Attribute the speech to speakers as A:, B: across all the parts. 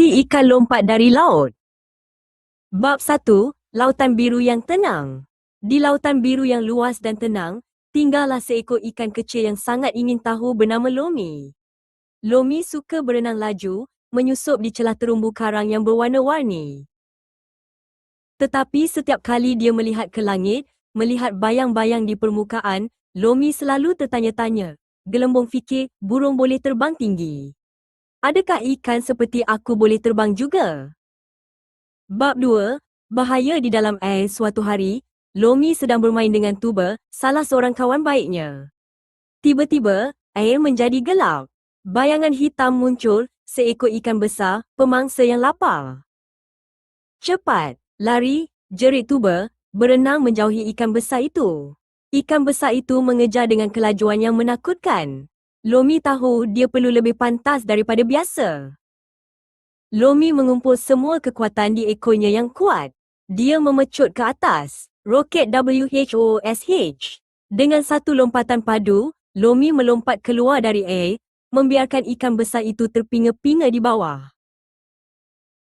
A: Si ikan lompat dari laut. Bab 1. Lautan biru yang tenang. Di lautan biru yang luas dan tenang, tinggallah seekor ikan kecil yang sangat ingin tahu bernama Lomi. Lomi suka berenang laju, menyusup di celah terumbu karang yang berwarna-warni. Tetapi setiap kali dia melihat ke langit, melihat bayang-bayang di permukaan, Lomi selalu tertanya-tanya. Gelembung fikir, burung boleh terbang tinggi. Adakah ikan seperti aku boleh terbang juga? Bab 2. Bahaya di dalam air suatu hari, Lomi sedang bermain dengan tuba, salah seorang kawan baiknya. Tiba-tiba, air menjadi gelap. Bayangan hitam muncul, seekor ikan besar, pemangsa yang lapar. Cepat, lari, jerit tuba, berenang menjauhi ikan besar itu. Ikan besar itu mengejar dengan kelajuan yang menakutkan. Lomi tahu dia perlu lebih pantas daripada biasa. Lomi mengumpul semua kekuatan di ekornya yang kuat. Dia memecut ke atas. Roket WHOSH. Dengan satu lompatan padu, Lomi melompat keluar dari air, membiarkan ikan besar itu terpinga-pinga di bawah.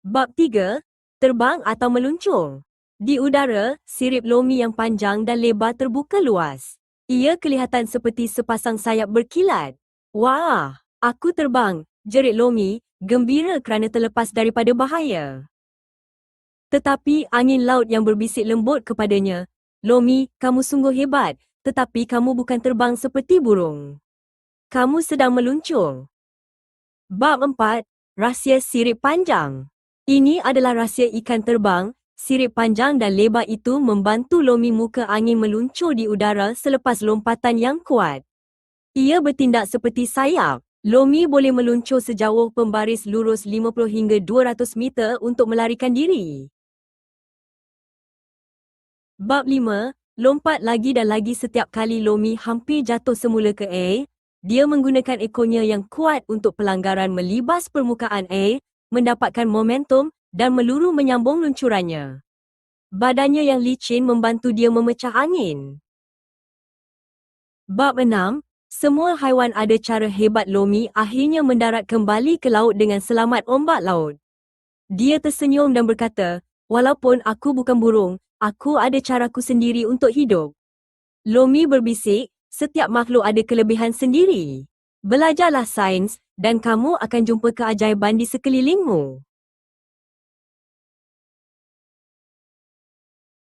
A: Bab 3. Terbang atau meluncur. Di udara, sirip Lomi yang panjang dan lebar terbuka luas. Ia kelihatan seperti sepasang sayap berkilat. Wah, aku terbang, jerit Lomi, gembira kerana terlepas daripada bahaya. Tetapi angin laut yang berbisik lembut kepadanya, Lomi, kamu sungguh hebat, tetapi kamu bukan terbang seperti burung. Kamu sedang meluncur. Bab 4. Rahsia sirip panjang. Ini adalah rahsia ikan terbang, Sirip panjang dan lebar itu membantu Lomi muka angin meluncur di udara selepas lompatan yang kuat. Ia bertindak seperti sayap. Lomi boleh meluncur sejauh pembaris lurus 50 hingga 200 meter untuk melarikan diri. Bab 5. Lompat lagi dan lagi setiap kali Lomi hampir jatuh semula ke air, dia menggunakan ekornya yang kuat untuk pelanggaran melibas permukaan air, mendapatkan momentum dan meluru menyambung luncurannya. Badannya yang licin membantu dia memecah angin. Bab 6. Semua haiwan ada cara hebat Lomi akhirnya mendarat kembali ke laut dengan selamat ombak laut. Dia tersenyum dan berkata, walaupun aku bukan burung, aku ada caraku sendiri untuk hidup. Lomi berbisik, setiap makhluk ada kelebihan sendiri. Belajarlah sains dan kamu akan jumpa keajaiban di sekelilingmu.